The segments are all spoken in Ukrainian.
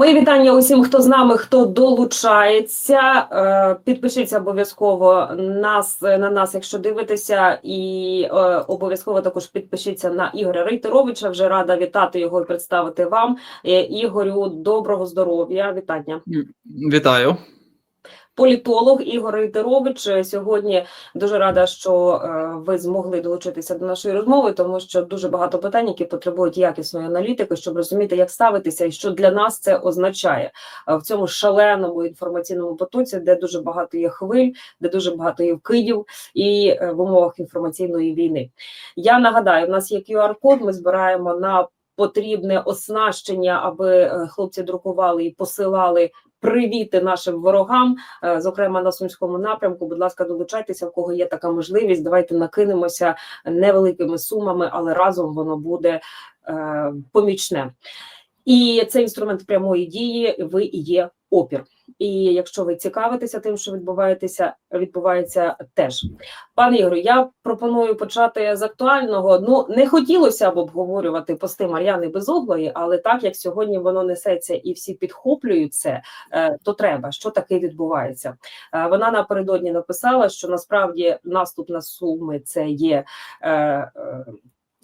Мої вітання усім, хто з нами, хто долучається. Е, Підпишіться обов'язково нас на нас, якщо дивитеся, і е, обов'язково також підпишіться на Ігоря Рейтеровича. Вже рада вітати його і представити вам. Е, Ігорю, доброго здоров'я. Вітання. Вітаю. Політолог Ігор Рейтерович. Е, Сьогодні дуже рада, що е, ви змогли долучитися до нашої розмови, тому що дуже багато питань, які потребують якісної аналітики, щоб розуміти, як ставитися і що для нас це означає е, в цьому шаленому інформаційному потоці, де дуже багато є хвиль, де дуже багато є вкидів і е, в умовах інформаційної війни. Я нагадаю, у нас є QR-код, Ми збираємо на потрібне оснащення, аби хлопці друкували і посилали привіти нашим ворогам, е, зокрема на сумському напрямку. Будь ласка, долучайтеся, в кого є така можливість. Давайте накинемося невеликими сумами, але разом воно буде е, помічне. І це інструмент прямої дії. Ви є опір. І якщо ви цікавитеся тим, що відбувається, відбувається теж. Пане Ігорю, я пропоную почати з актуального. Ну не хотілося б обговорювати пости Мар'яни Безуглої, але так як сьогодні воно несеться і всі підхоплюють це, е, то треба. Що таке відбувається? Е, Вона напередодні написала, що насправді наступ на Суми це є.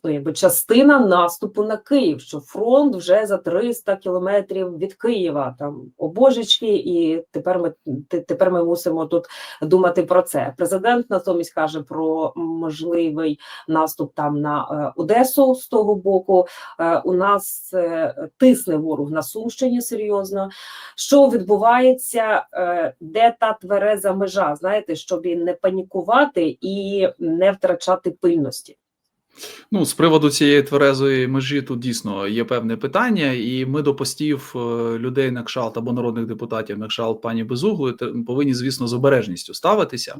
Ну, якби частина наступу на Київ, що фронт вже за 300 кілометрів від Києва, там обожечки, і тепер ми тепер ми мусимо тут думати про це. Президент натомість каже про можливий наступ там на е, Одесу з того боку. Е, у нас е, тисне ворог на Сумщині серйозно. Що відбувається, де та твереза межа? Знаєте, щоб не панікувати і не втрачати пильності. Ну, з приводу цієї тверезої межі тут дійсно є певне питання, і ми до постів е, людей на кшалт або народних депутатів на кшалт пані Безуглої повинні, звісно, з обережністю ставитися.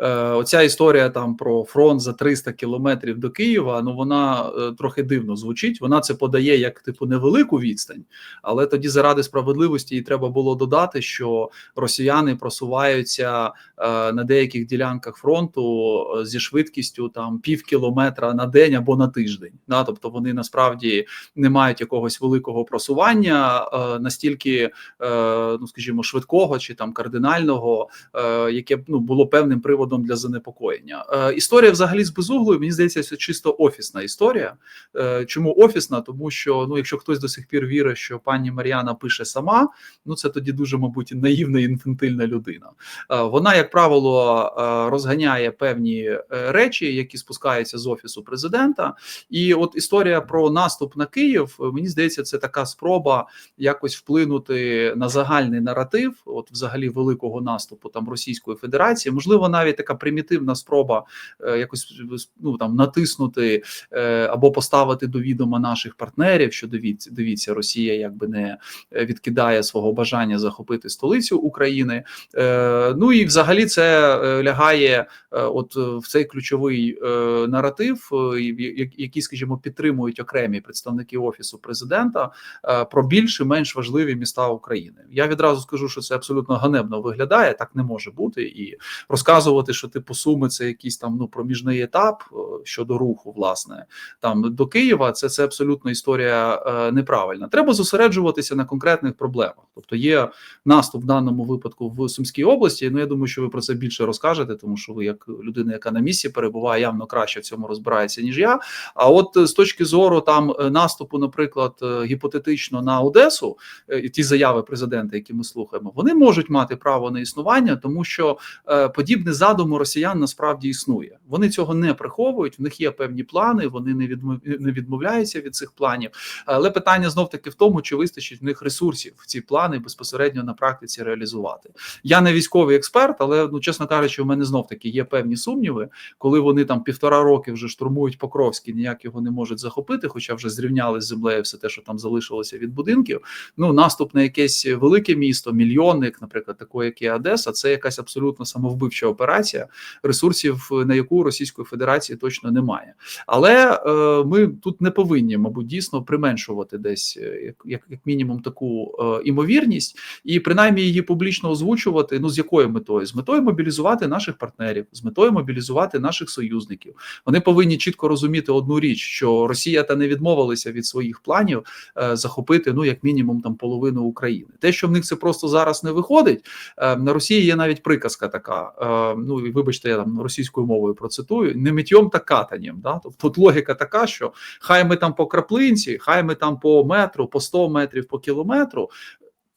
Е, Оця історія там про фронт за 300 кілометрів до Києва. Ну вона е, трохи дивно звучить. Вона це подає як типу невелику відстань, але тоді заради справедливості їй треба було додати, що росіяни просуваються на деяких ділянках фронту зі швидкістю там пів кілометра на день або на тиждень. Да? Тобто вони насправді не мають якогось великого просування е, настільки, е, ну скажімо, швидкого чи там кардинального, е, яке б ну було певним приводом для занепокоєння. Е, історія взагалі з безуглою, мені здається, це чисто офісна історія. Е, чому офісна? Тому що ну, якщо хтось до сих пір вірить, що пані Мар'яна пише сама, ну це тоді дуже, мабуть, наївна і інфантильна людина. Е, Вона, як правило, е, розганяє певні е, речі, які спускаються з офісу президента. І от історія про наступ на Київ, е, мені здається, це така спроба якось вплинути на загальний наратив, от взагалі великого наступу там Російської Федерації. Можливо, навіть така примітивна спроба е, якось ну там натиснути е, або поставити до відома наших партнерів, що дивіться, дивіться, Росія якби не відкидає свого бажання захопити столицю України. Ну і взагалі це лягає от в цей ключовий наратив, е, і- скажімо, підтримують окремі представники офісу президента е, про більш і менш важливі міста України. Я відразу скажу, що це абсолютно ганебно виглядає. Так не може бути, і розказувати, що типу суми це якийсь там ну проміжний етап е, щодо руху, власне, там до Києва. Це це абсолютно історія е, неправильна. Треба зосереджуватися на конкретних проблемах. Тобто є наступ в даному випадку в Сумській області. Ну я думаю, що ви про це більше розкажете, тому що ви, як людина, яка на місці перебуває, явно краще в цьому розбирається ніж я. А от е, з точки зору там е, наступу, наприклад, е, гіпотетично на Одесу, ті заяви президента, які ми слухаємо, вони можуть мати право на існування, тому що подібне задуму росіян насправді існує. Вони цього не приховують. В них є певні плани, вони не не відмовляються від цих планів. Але питання знов таки в тому, чи вистачить в них ресурсів ці плани безпосередньо на практиці реалізувати. Я не військовий експерт, але ну чесно кажучи, у мене знов таки є певні сумніви, коли вони там півтора роки вже штурмують Покровський, ніяк його не можуть захопити, хоча вже зрівняли з землею все те, що там залишилося від будинків. Ну наступ на якесь велике місто, мільйонник, наприклад, такої, як є Одеса, це якась абсолютно самовбивча операція, ресурсів на яку Російської Федерації точно немає. Але е, ми тут не повинні, мабуть, дійсно применшувати десь е, як, як, як мінімум таку е, імовірність, і принаймні її публічно озвучувати. Ну з якою метою? З метою мобілізувати наших партнерів, з метою мобілізувати наших союзників. Вони повинні чітко чітко розуміти одну річ, що Росія та не відмовилася від своїх планів е, захопити ну як мінімум там половину України. Те, що в них це просто зараз не виходить. Е, на Росії є навіть приказка така. Е, ну і вибачте, я там російською мовою процитую: не миттєм та катанням. Да? Тобто тут логіка така, що хай ми там по краплинці, хай ми там по метру, по 100 метрів, по кілометру.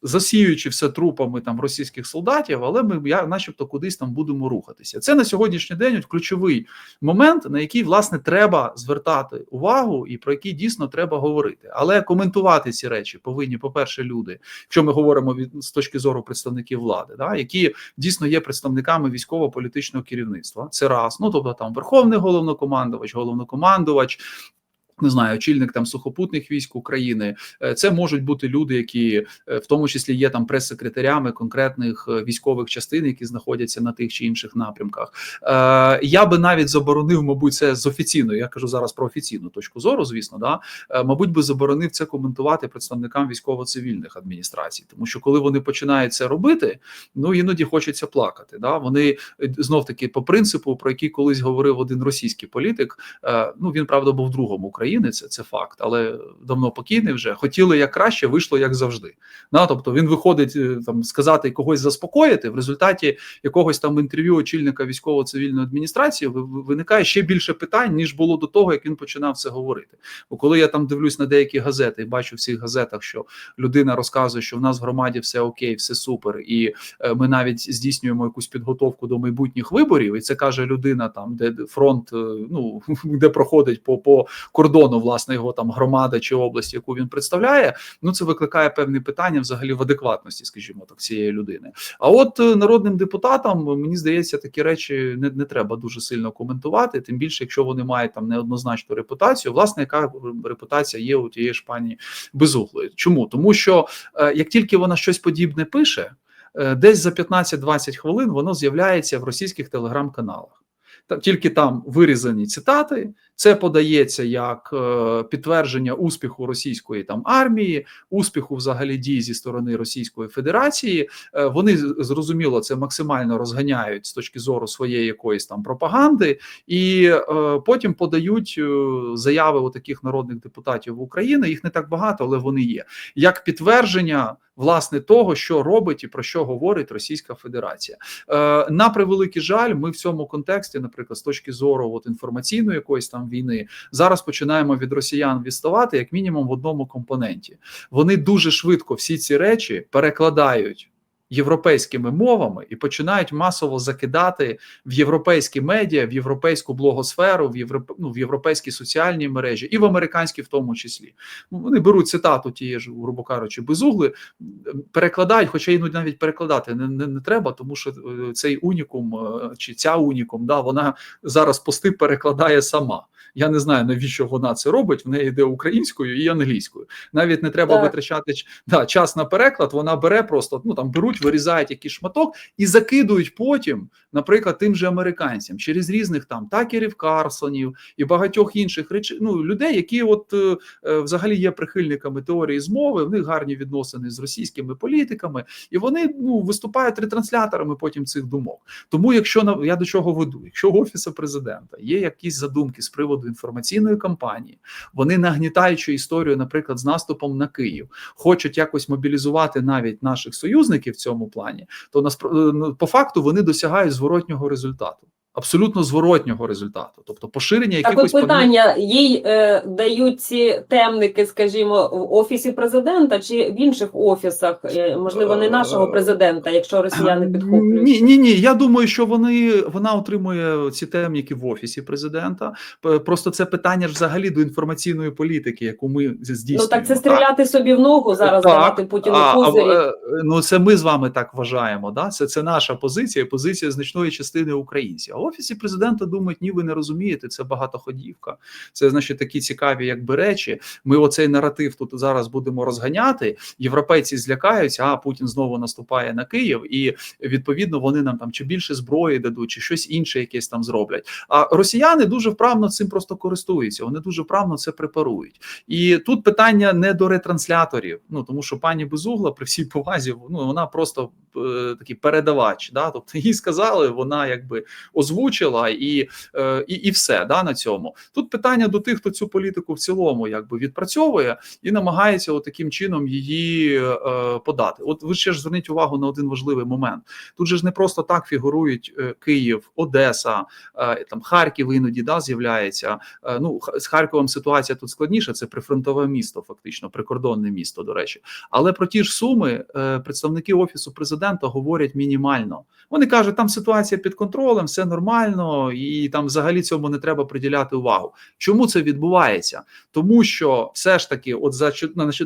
Засіюючи все трупами там російських солдатів, але ми я, начебто, кудись там будемо рухатися. Це на сьогоднішній день ключовий момент, на який власне треба звертати увагу, і про який дійсно треба говорити. Але коментувати ці речі повинні, по-перше, люди, якщо ми говоримо від з точки зору представників влади, да, які дійсно є представниками військово-політичного керівництва. Це раз, ну тобто там верховний головнокомандувач, головнокомандувач. Не знаю, очільник там сухопутних військ України. Е, Це можуть бути люди, які е, в тому числі є там прес-секретарями конкретних е, військових частин, які знаходяться на тих чи інших напрямках. Я би навіть заборонив, мабуть, це з офіційної. Я кажу зараз про офіційну точку зору. Звісно, да мабуть, би заборонив це коментувати представникам військово-цивільних адміністрацій, тому що коли вони починають це робити, ну іноді хочеться плакати. Да, вони знов таки по принципу, про який колись говорив один російський політик. Ну він правда був другом України. Це це факт, але давно покійний вже хотіли як краще, вийшло як завжди. Да, тобто він виходить е, там сказати когось заспокоїти. В результаті якогось там інтерв'ю очільника військово-цивільної адміністрації ви- ви- виникає ще більше питань ніж було до того, як він починав це говорити. Бо коли я там дивлюсь на деякі газети і бачу в цих газетах, що людина розказує, що в нас в громаді все окей, все супер, і е, ми навіть здійснюємо якусь підготовку до майбутніх виборів, і це каже людина, там де де фронт, е, ну де проходить по по кордону, власне, його там громада чи область, яку він представляє. Ну це викликає певні питання взагалі в адекватності, скажімо так, цієї людини. А от е, народним депутатам мені здається, такі речі не, не треба дуже сильно коментувати, тим більше, якщо вони мають там неоднозначну репутацію, власне, яка репутація є у тієї ж пані Безуглої. Чому? Тому що е, як тільки вона щось подібне пише, е, десь за 15-20 хвилин воно з'являється в російських телеграм-каналах. Тільки там вирізані цитати. Це подається як е, підтвердження успіху російської там армії, успіху взагалі дій зі сторони Російської Федерації. Е, вони зрозуміло це максимально розганяють з точки зору своєї якоїсь там пропаганди, і е, потім подають заяви у таких народних депутатів України. Їх не так багато, але вони є як підтвердження власне того, що робить і про що говорить Російська Федерація. Е, на превеликий жаль, ми в цьому контексті, наприклад, з точки зору от інформаційної якоїсь там війни, зараз починаємо від росіян відставати як мінімум в одному компоненті. Вони дуже швидко всі ці речі перекладають. Європейськими мовами і починають масово закидати в європейські медіа, в європейську блогосферу, в європ... ну, в європейські соціальні мережі, і в американські в тому числі. Ну, Вони беруть цитату тієї ж, грубо кажучи, безугли, перекладають, хоча іноді навіть перекладати не, не, не треба, тому що е, цей унікум е, чи ця унікум, да, вона зараз пости перекладає сама. Я не знаю навіщо вона це робить. В неї йде українською і англійською. Навіть не треба Так. витрачати да, час на переклад. Вона бере просто ну там беруть, вирізають якийсь шматок і закидують потім, наприклад, тим же американцям через різних там такерів Карсонів і багатьох інших речей. Ну людей, які от е, е, взагалі є прихильниками теорії змови. В них гарні відносини з російськими політиками, і вони ну виступають ретрансляторами потім цих думок. Тому, якщо на я до чого веду, якщо у офісу президента є якісь задумки з приводу інформаційної кампанії, вони нагнітаючи історію, наприклад, з наступом на Київ, хочуть якось мобілізувати навіть наших союзників в цьому плані, то наспро- ну, по факту вони досягають зворотнього результату. Абсолютно зворотнього результату, тобто поширення якихось от питання: їй е, дають ці темники, скажімо, в офісі президента чи в інших офісах, е, можливо, не нашого президента, якщо росіяни підхоплюють. Ні, ні, ні. Я думаю, що вони вона отримує ці темніки в офісі президента. Просто це питання ж взагалі до інформаційної політики, яку ми здійснюємо. Ну так це стріляти собі в ногу зараз Так, давати Путіну А, а, козирі. е, ну це ми з вами так вважаємо. Да? Це, це наша позиція, позиція значної частини українців. Офісі президента думають, ні, ви не розумієте, це багатоходівка. Це значить такі цікаві, якби речі. Ми оцей наратив тут зараз будемо розганяти. Європейці злякаються, а Путін знову наступає на Київ, і відповідно вони нам там чи більше зброї дадуть, чи щось інше якесь там зроблять. А росіяни дуже вправно цим просто користуються. Вони дуже вправно це препарують. І тут питання не до ретрансляторів. Ну тому що пані Безугла, при всій повазі, ну вона просто такий передавач. Да? Тобто їй сказали, вона якби озвучила і, е, і, і все да, на цьому. Тут питання до тих, хто цю політику в цілому якби відпрацьовує і намагається от таким чином її е, подати. От ви ще ж зверніть увагу на один важливий момент. Тут же ж не просто так фігурують е, Київ, Одеса, е, там Харків іноді да, з'являється. Е, ну з Харковом ситуація тут складніша. Це прифронтове місто, фактично, прикордонне місто. До речі, але про ті ж суми е, представники офісу президента говорять мінімально. Вони кажуть, там ситуація під контролем, все нормально, і там взагалі цьому не треба приділяти увагу. Чому це відбувається? Тому що все ж таки, от за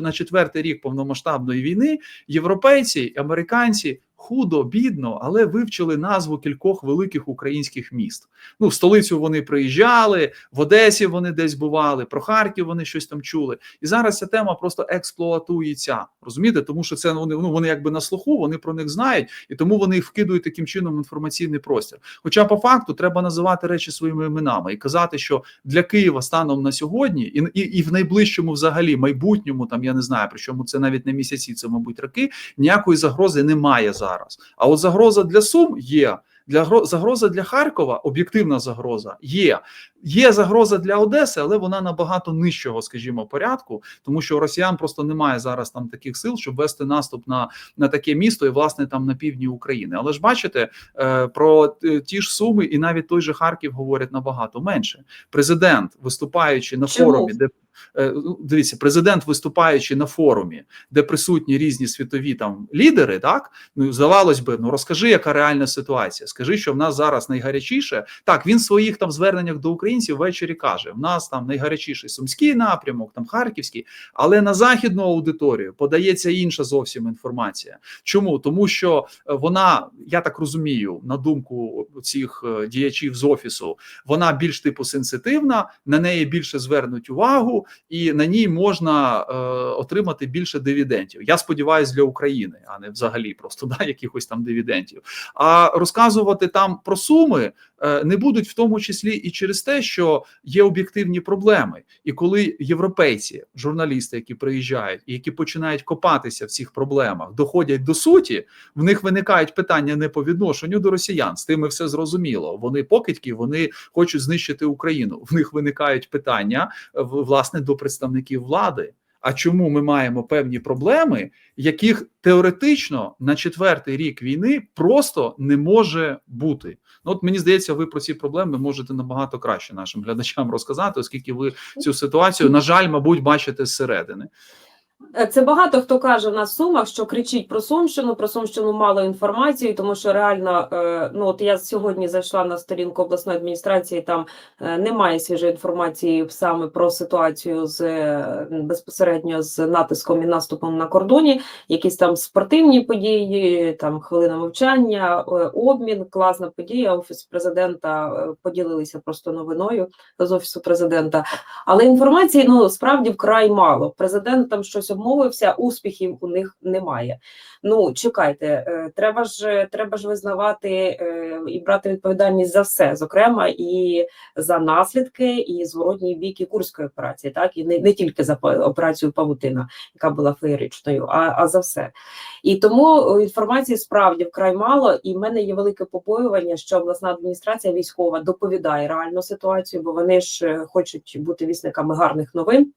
на четвертий рік повномасштабної війни, європейці, американці. Худо, бідно, але вивчили назву кількох великих українських міст. Ну, в столицю вони приїжджали, в Одесі вони десь бували, про Харків вони щось там чули. І зараз ця тема просто експлуатується. Розумієте, тому що це вони ну вони якби на слуху, вони про них знають, і тому вони вкидують таким чином інформаційний простір. Хоча по факту треба називати речі своїми іменами і казати, що для Києва станом на сьогодні, і, і, і в найближчому, взагалі, майбутньому, там я не знаю, причому це навіть не місяці, це мабуть роки. Ніякої загрози немає зараз. А от загроза для Сум є. Для гро- загроза для Харкова, об'єктивна загроза є. Є загроза для Одеси, але вона набагато нижчого, скажімо, порядку, тому що у росіян просто немає зараз там таких сил, щоб вести наступ на, на таке місто і власне там на півдні України. Але ж бачите, е, про е, ті ж суми, і навіть той же Харків говорять набагато менше. Президент, виступаючи на Чому? форумі, де е, ну, дивіться, президент, виступаючи на форумі, де присутні різні світові там лідери, так ну здавалось би, ну розкажи, яка реальна ситуація. Скажи, що в нас зараз найгарячіше. Так, він в своїх там зверненнях до українців ввечері каже: в нас там найгарячіший сумський напрямок, там харківський, але на західну аудиторію подається інша зовсім інформація. Чому? Тому що е, вона, я так розумію, на думку цих е, діячів з офісу, вона більш типу сенситивна, на неї більше звернуть увагу, і на ній можна е, отримати більше дивідендів. Я сподіваюся, для України, а не взагалі просто да, якихось там дивідендів. А розказувати там про суми не будуть в тому числі і через те, що є об'єктивні проблеми. І коли європейці, журналісти, які приїжджають і які починають копатися в цих проблемах, доходять до суті, в них виникають питання не по відношенню до росіян. З тими все зрозуміло. Вони покидьки, вони хочуть знищити Україну. В них виникають питання е, власне до представників влади. А чому ми маємо певні проблеми, яких теоретично на четвертий рік війни просто не може бути? Ну от мені здається, ви про ці проблеми можете набагато краще нашим глядачам розказати, оскільки ви цю ситуацію, на жаль, мабуть, бачите зсередини. Е, Це багато хто каже в нас в сумах, що кричить про Сумщину. Про Сумщину мало інформації, тому що реально, е, ну от я сьогодні зайшла на сторінку обласної адміністрації. Там е, немає свіжої інформації саме про ситуацію з безпосередньо з натиском і наступом на кордоні. Якісь там спортивні події, там хвилина мовчання, обмін, класна подія. Офіс президента поділилися просто новиною з офісу президента. Але інформації ну справді вкрай мало. Президент там щось обмовився, успіхів у них немає. Ну чекайте, е, треба ж треба ж визнавати е, і брати відповідальність за все, зокрема і за наслідки, і зворотній бік і курської операції, так і не, не тільки за операцію Павутина, яка була феєричною, а, а за все. І тому е, інформації справді вкрай мало, і в мене є велике побоювання, що обласна адміністрація військова доповідає реальну ситуацію, бо вони ж хочуть бути вісниками гарних новин.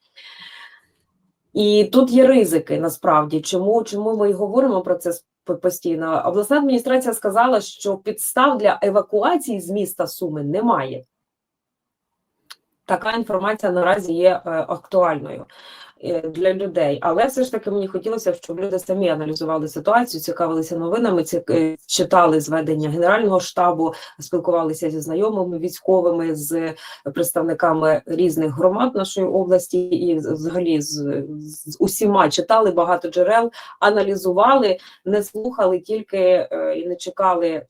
І тут є ризики насправді. Чому, чому ми і говоримо про це постійно? Обласна адміністрація сказала, що підстав для евакуації з міста Суми немає. Така інформація наразі є е, актуальною для людей. Але все ж таки мені хотілося, щоб люди самі аналізували ситуацію, цікавилися новинами, е, читали зведення Генерального штабу, спілкувалися зі знайомими військовими, з представниками різних громад нашої області, і взагалі з, з усіма читали багато джерел, аналізували, не слухали тільки е, і не чекали.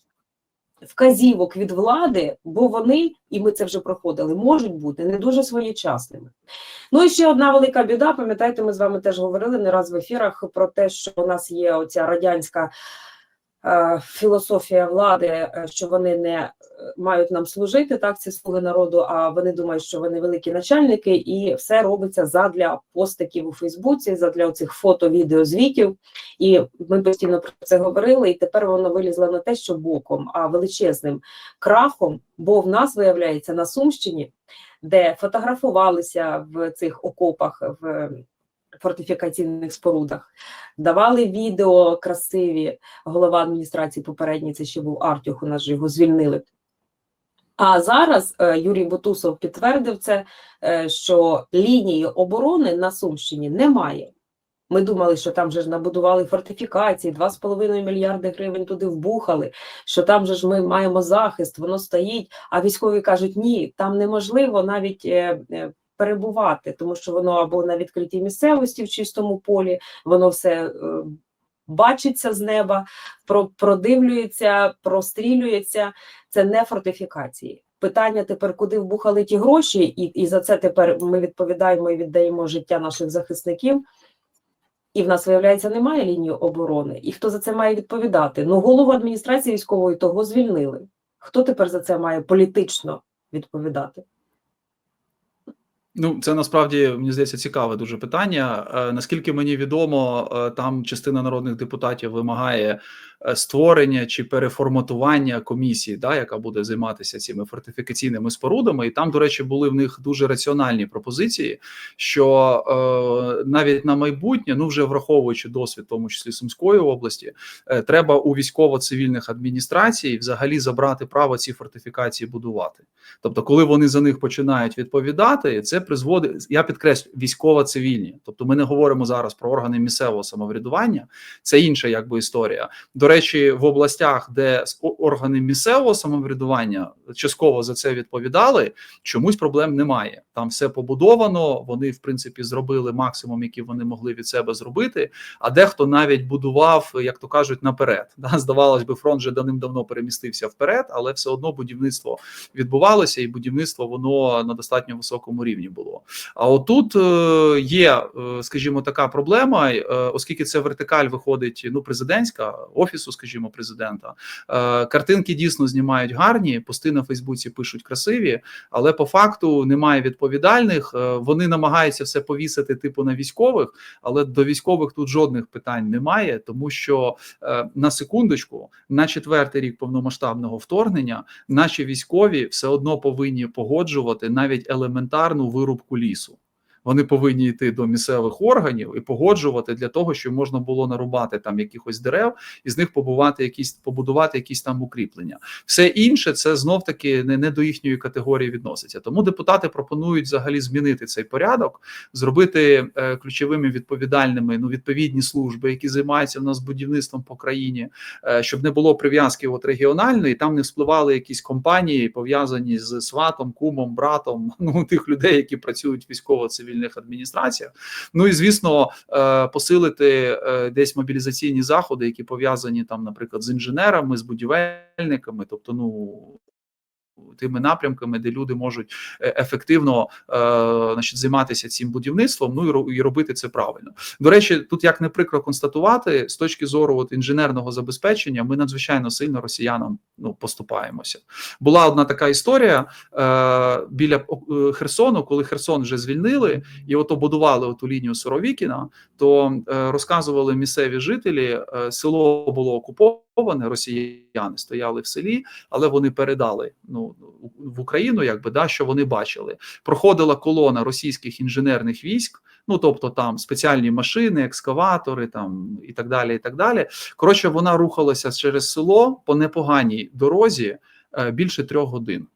Вказівок від влади, бо вони, і ми це вже проходили, можуть бути не дуже своєчасними. Ну і ще одна велика біда. Пам'ятаєте, ми з вами теж говорили не раз в ефірах про те, що у нас є оця радянська філософія влади, е, що вони не е, мають нам служити, так ці слуги народу. А вони думають, що вони великі начальники, і все робиться задля постиків у Фейсбуці, задля цих фото, відео, звітів. І ми постійно про це говорили. І тепер воно вилізло не те, що боком, а величезним крахом. Бо в нас виявляється на Сумщині, де фотографувалися в цих окопах в фортифікаційних спорудах, давали відео красиві. Голова адміністрації попередній це ще був Артюх. У нас же його звільнили. А зараз е, Юрій Бутусов підтвердив це, е, що лінії оборони на Сумщині немає. Ми думали, що там же ж набудували фортифікації, 2,5 мільярди гривень туди вбухали, що там же ж ми маємо захист, воно стоїть. А військові кажуть, ні, там неможливо навіть е, перебувати, тому що воно або на відкритій місцевості в чистому полі, воно все е, бачиться з неба, продивлюється, прострілюється. Це не фортифікації. Питання тепер, куди вбухали ті гроші, і, і за це тепер ми відповідаємо і віддаємо життя наших захисників. І в нас, виявляється, немає лінії оборони. І хто за це має відповідати? Ну, голову адміністрації військової того звільнили. Хто тепер за це має політично відповідати? Ну, це насправді мені здається цікаве дуже питання. Е, наскільки мені відомо, е, там частина народних депутатів вимагає створення чи переформатування комісії, да, яка буде займатися цими фортифікаційними спорудами. І там, до речі, були в них дуже раціональні пропозиції, що е, навіть на майбутнє, ну вже враховуючи досвід, в тому числі Сумської області, е, треба у військово-цивільних адміністрацій взагалі забрати право ці фортифікації будувати. Тобто, коли вони за них починають відповідати, це призводить. Я підкреслю військово-цивільні. Тобто, ми не говоримо зараз про органи місцевого самоврядування, це інша якби історія. До речі, в областях, де органи місцевого самоврядування частково за це відповідали, чомусь проблем немає. Там все побудовано. Вони, в принципі, зробили максимум, який вони могли від себе зробити. А дехто навіть будував, як то кажуть, наперед. Да? Здавалось би, фронт вже давним-давно перемістився вперед, але все одно будівництво відбувалося, і будівництво воно на достатньо високому рівні було. А отут е, є, е, скажімо, така проблема, е, оскільки це вертикаль виходить ну президентська офісу, скажімо, президента. Е, Картинки дійсно знімають гарні, пости на Фейсбуці пишуть красиві, але по факту немає відповідальних. Е, Вони намагаються все повісити, типу на військових, але до військових тут жодних питань немає, тому що е, на секундочку, на четвертий рік повномасштабного вторгнення, наші військові все одно повинні погоджувати навіть елементарну вирубку лісу. Вони повинні йти до місцевих органів і погоджувати для того, щоб можна було нарубати там якихось дерев і з них побувати якісь побудувати якісь там укріплення. Все інше це знов таки не, не до їхньої категорії відноситься. Тому депутати пропонують взагалі змінити цей порядок, зробити е, ключовими відповідальними ну відповідні служби, які займаються в нас будівництвом по країні, е, щоб не було прив'язки от регіональної, там не вспливали якісь компанії пов'язані з сватом, кумом, братом, ну тих людей, які працюють в військово-цивільних адміністраціях. Ну і звісно, е, посилити е, десь мобілізаційні заходи, які пов'язані там, наприклад, з інженерами, з будівельниками, тобто, ну. Тими напрямками, де люди можуть е, ефективно е, значить, займатися цим будівництвом, ну і ро- і робити це правильно. До речі, тут як не прикро констатувати, з точки зору от, інженерного забезпечення, ми надзвичайно сильно росіянам ну, поступаємося. Була одна така історія е, біля е, Херсону, коли Херсон вже звільнили, і от обудували оту лінію Суровікіна, то е, розказували місцеві жителі, е, село було окуповане, росіяни стояли в селі, але вони передали ну в Україну, якби да, що вони бачили. Проходила колона російських інженерних військ. Ну, тобто там спеціальні машини, екскаватори, там і так далі. І так далі. Коротше, вона рухалася через село по непоганій дорозі е, більше трьох годин.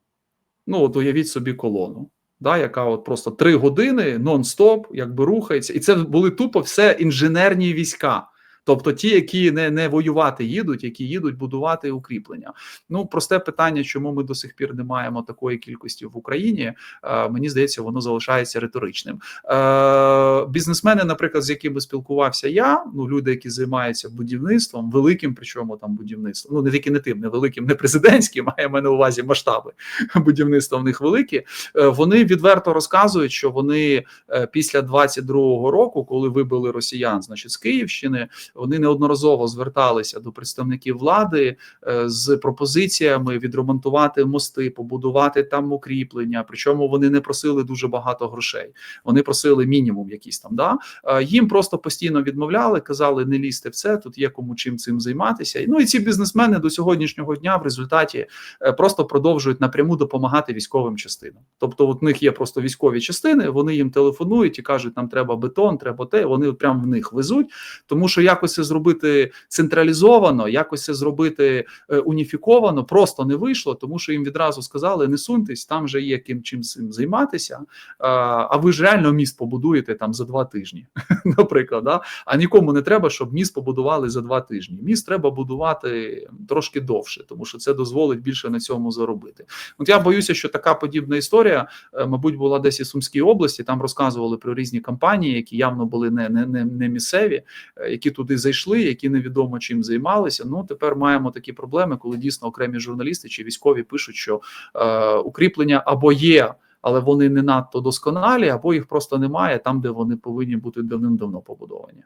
Ну, от уявіть собі колону, да, яка от просто три години нон-стоп, якби рухається, і це були тупо все інженерні війська. Тобто ті, які не, не воювати їдуть, які їдуть будувати укріплення. Ну просте питання, чому ми до сих пір не маємо такої кількості в Україні. Е, мені здається, воно залишається риторичним. Е, бізнесмени, наприклад, з якими спілкувався я, ну люди, які займаються будівництвом, великим, причому там будівництвом, ну не тільки не тим, не великим, не президентським, а я маю на увазі масштаби будівництва в них великі. Е, вони відверто розказують, що вони після 22-го року, коли вибили росіян, значить з Київщини, Вони неодноразово зверталися до представників влади е, з пропозиціями відремонтувати мости, побудувати там укріплення. Причому вони не просили дуже багато грошей. Вони просили мінімум якийсь там. Да? Е, Їм просто постійно відмовляли, казали, не лізьте в це. Тут є кому чим цим займатися. Ну і ці бізнесмени до сьогоднішнього дня в результаті е, просто продовжують напряму допомагати військовим частинам. Тобто, от в них є просто військові частини, вони їм телефонують і кажуть, нам треба бетон, треба те. Вони прямо в них везуть, тому що якось це зробити централізовано, якось це зробити е, уніфіковано, просто не вийшло, тому що їм відразу сказали: не суньтесь, там вже є ким чим цим займатися. А, ви ж реально міст побудуєте там за два тижні, наприклад. Да? А нікому не треба, щоб міст побудували за два тижні. Міст треба будувати трошки довше, тому що це дозволить більше на цьому заробити. От я боюся, що така подібна історія, е, мабуть, була десь і Сумській області. Там розказували про різні компанії, які явно були не, не, не, не місцеві, е, які туди зайшли, які невідомо чим займалися. Ну тепер маємо такі проблеми, коли дійсно окремі журналісти чи військові пишуть, що е, укріплення або є. Але вони не надто досконалі, або їх просто немає там, де вони повинні бути давним-давно побудовані.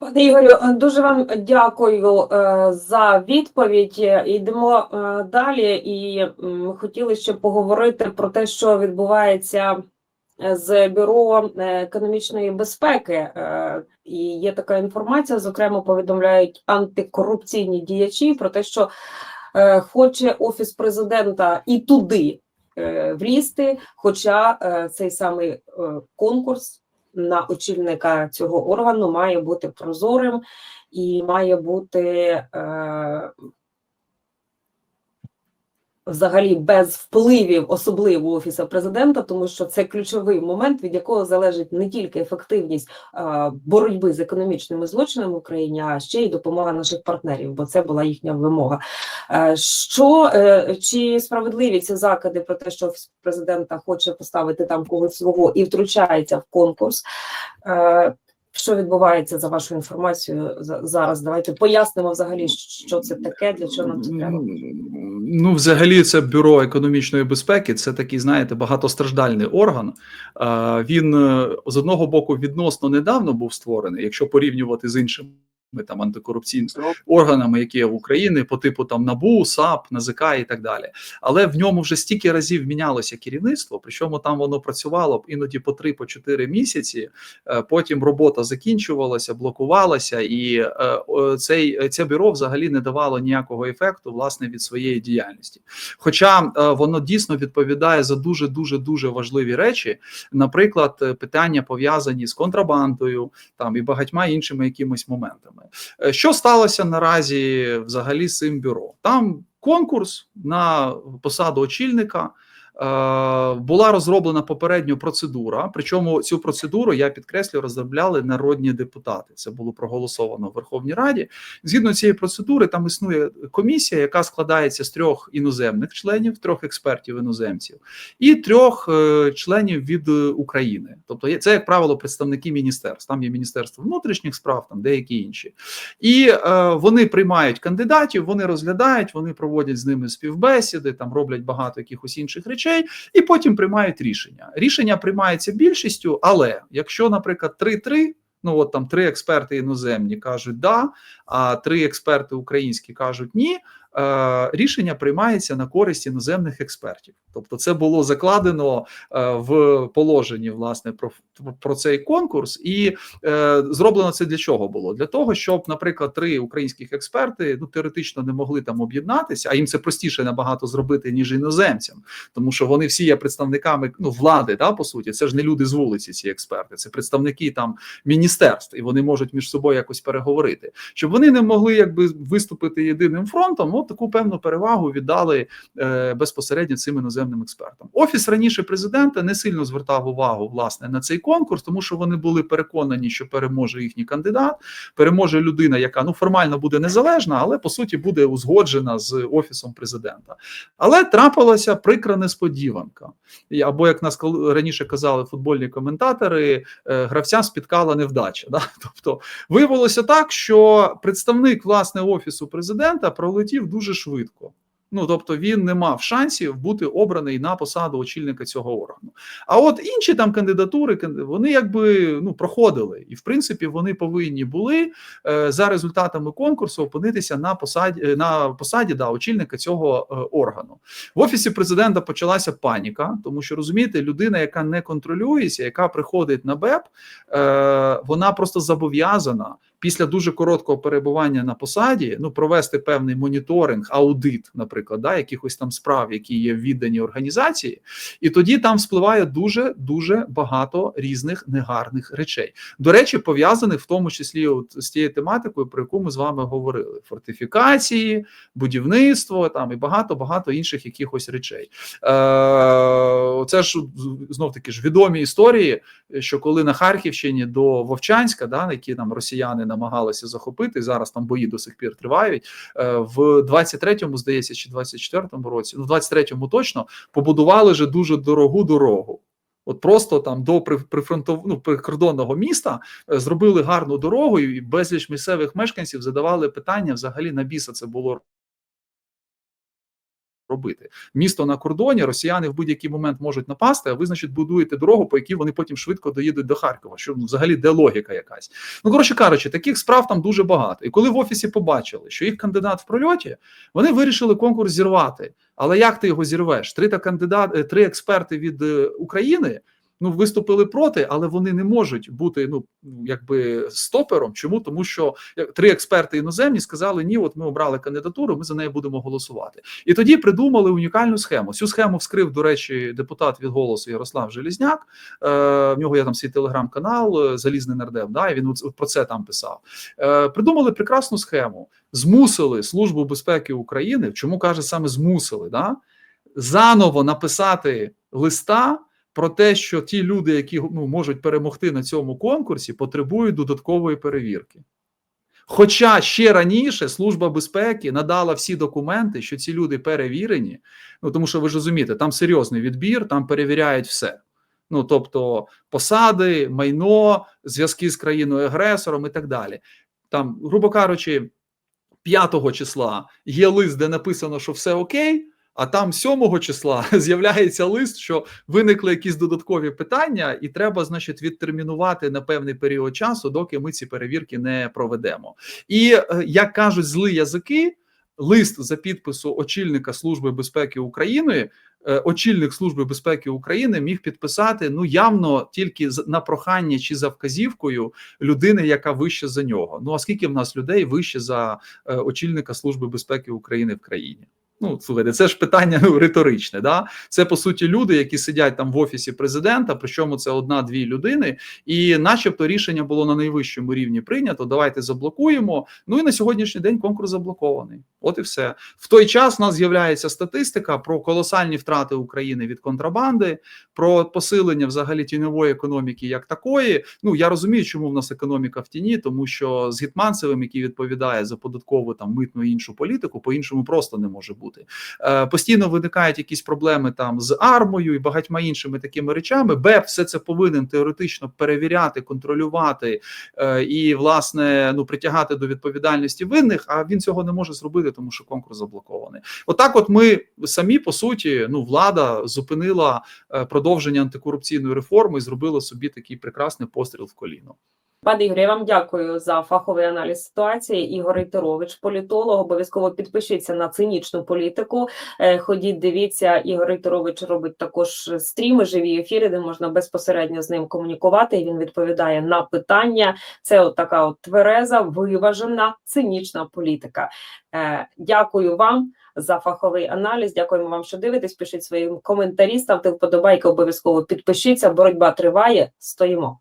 Пане Ігорю, е, дуже вам дякую е, за відповідь. Е, Йдемо далі, і хотіли ще поговорити про те, що відбувається з бюро економічної безпеки. І є така інформація. Зокрема, повідомляють антикорупційні діячі про те, що хоче офіс президента і туди влізти. Хоча цей самий конкурс на очільника цього органу має бути прозорим і має бути е, взагалі без впливів, особливо офісу президента, тому що це ключовий момент, від якого залежить не тільки ефективність е, боротьби з економічними злочинами в Україні, а ще й допомога наших партнерів, бо це була їхня вимога. Е, що е, чи справедливі ці закиди про те, що офіс президента хоче поставити там когось свого і втручається в конкурс? Е, Що відбувається за вашу інформацію за- зараз? Давайте пояснимо взагалі, що це таке, для чого нам це треба. Ну, взагалі, це бюро економічної безпеки. Це такий, знаєте, багатостраждальний орган. Він е, з одного боку відносно недавно був створений, якщо порівнювати з іншими там антикорупційними органами, які є в Україні, по типу там НАБУ, САП, НАЗК і так далі. Але в ньому вже стільки разів мінялося керівництво, причому там воно працювало б іноді по 3-4 місяці. Е, Потім робота закінчувалася, блокувалася, і е, цей це бюро взагалі не давало ніякого ефекту власне від своєї діяльності. Хоча е, воно дійсно відповідає за дуже дуже дуже важливі речі, наприклад, питання пов'язані з контрабандою, там і багатьма іншими якимись моментами. Е, Що сталося наразі взагалі з цим бюро? Там конкурс на посаду очільника. Е, Була розроблена попередньо процедура. Причому цю процедуру я підкреслю розробляли народні депутати. Це було проголосовано в Верховній Раді. Згідно цієї процедури, там існує комісія, яка складається з трьох іноземних членів, трьох експертів іноземців і трьох е, членів від України. Тобто, це як правило представники міністерств. Там є міністерство внутрішніх справ, там деякі інші, і е, вони приймають кандидатів, вони розглядають, вони проводять з ними співбесіди, там роблять багато якихось інших речей, і потім приймають рішення. Рішення приймається більшістю, але якщо, наприклад, 3-3, Ну, от там три експерти іноземні кажуть да, а три експерти українські кажуть ні. Е, рішення приймається на користь іноземних експертів. Тобто, це було закладено е, в положенні власне про, про цей конкурс, і е, зроблено це для чого було? Для того, щоб, наприклад, три українських експерти ну теоретично не могли там об'єднатися, а їм це простіше набагато зробити ніж іноземцям, тому що вони всі є представниками ну влади, да, по суті, це ж не люди з вулиці, ці експерти, це представники там міністерств, і вони можуть між собою якось переговорити, щоб вони не могли якби виступити єдиним фронтом. От таку певну перевагу віддали е, безпосередньо цим іноземним експертам. Офіс раніше президента не сильно звертав увагу власне на цей конкурс, тому що вони були переконані, що переможе їхній кандидат, переможе людина, яка ну формально буде незалежна, але по суті буде узгоджена з офісом президента. Але трапилася прикра несподіванка. Або як нас раніше казали футбольні коментатори, е, гравця спіткала невдача. Да? Тобто виявилося так, що представник власне офісу президента пролетів дуже швидко. Ну тобто він не мав шансів бути обраний на посаду очільника цього органу. А от інші там кандидатури, вони якби ну проходили, і в принципі вони повинні були е, за результатами конкурсу опинитися на посаді е, на посаді да, очільника цього е, органу. В офісі президента почалася паніка, тому що розумієте, людина, яка не контролюється, яка приходить на БЕП, вона просто зобов'язана після дуже короткого перебування на посаді ну провести певний моніторинг, аудит, наприклад, да, якихось там справ, які є в відданій організації, і тоді там спливає дуже дуже багато різних негарних речей. До речі, пов'язаних в тому числі от з тією тематикою, про яку ми з вами говорили: фортифікації, будівництво там і багато багато інших якихось речей. Е, Це ж знов таки ж відомі історії, що коли на Харківщині до Вовчанська, да, які там росіяни намагалися захопити, зараз там бої до сих пір тривають. е, В 23-му, здається, чи 24-му році, ну в 23-му точно побудували вже дуже дорогу дорогу. От просто там до при- прифронтов... ну, прикордонного міста е, зробили гарну дорогу, і безліч місцевих мешканців задавали питання взагалі на біса це було робити. Місто на кордоні, росіяни в будь-який момент можуть напасти, а ви, значить, будуєте дорогу, по якій вони потім швидко доїдуть до Харкова. Що ну, взагалі де логіка якась? Ну коротше кажучи, таких справ там дуже багато. І коли в офісі побачили, що їх кандидат в прольоті, вони вирішили конкурс зірвати. Але як ти його зірвеш? Три та кандидат, е, три експерти від е, України. Ну, виступили проти, але вони не можуть бути ну якби стопером. Чому тому, що три експерти іноземні сказали: ні, от ми обрали кандидатуру, ми за неї будемо голосувати. І тоді придумали унікальну схему. Цю схему вскрив, до речі, депутат від голосу Ярослав Желізняк. Е, в нього є там свій телеграм-канал е, Залізний нардеп. Да, і він про це там писав. Е, придумали прекрасну схему, змусили Службу безпеки України. Чому каже саме змусили? Да, заново написати листа. Про те, що ті люди, які ну, можуть перемогти на цьому конкурсі, потребують додаткової перевірки. Хоча ще раніше Служба безпеки надала всі документи, що ці люди перевірені, ну тому що ви ж розумієте, там серйозний відбір, там перевіряють все. Ну тобто посади, майно, зв'язки з країною агресором і так далі. Там, грубо кажучи, 5 числа є лист, де написано, що все окей. А там 7 числа з'являється лист, що виникли якісь додаткові питання, і треба, значить, відтермінувати на певний період часу, доки ми ці перевірки не проведемо. І е, як кажуть зли язики, лист за підпису очільника Служби безпеки України. е, Очільник Служби безпеки України міг підписати ну явно тільки на прохання чи за вказівкою людини, яка вище за нього. Ну а скільки в нас людей вище за е, очільника Служби безпеки України в країні? Ну, слухайте, це ж питання ну, риторичне. Да? Це по суті люди, які сидять там в офісі президента, причому це одна-дві людини, і, начебто, рішення було на найвищому рівні прийнято. Давайте заблокуємо. Ну і на сьогоднішній день конкурс заблокований. От і все. В той час у нас з'являється статистика про колосальні втрати України від контрабанди, про посилення взагалі тіньової економіки як такої. Ну я розумію, чому в нас економіка в тіні, тому що з Гетманцевим, який відповідає за податкову там митну і іншу політику, по іншому просто не може бути. Е, постійно виникають якісь проблеми там з армою і багатьма іншими такими речами. БЕП все це повинен теоретично перевіряти, контролювати е, і власне ну притягати до відповідальності винних. А він цього не може зробити, тому що конкурс заблокований. Отак, от ми самі по суті, ну влада зупинила е, продовження антикорупційної реформи і зробила собі такий прекрасний постріл в коліно. Пане Ігорі, я вам дякую за фаховий аналіз ситуації. Ігор Рейтерович, політолог. Обов'язково підпишіться на цинічну політику. Е, Ходіть, дивіться. Ігор Рейтерович робить також стріми, живі ефіри, де можна безпосередньо з ним комунікувати. І він відповідає на питання. Це от така от твереза, виважена, цинічна політика. Е, Дякую вам за фаховий аналіз. Дякуємо вам, що дивитесь. Пишіть свої коментарі, ставте вподобайки. Обов'язково підпишіться. Боротьба триває. Стоїмо.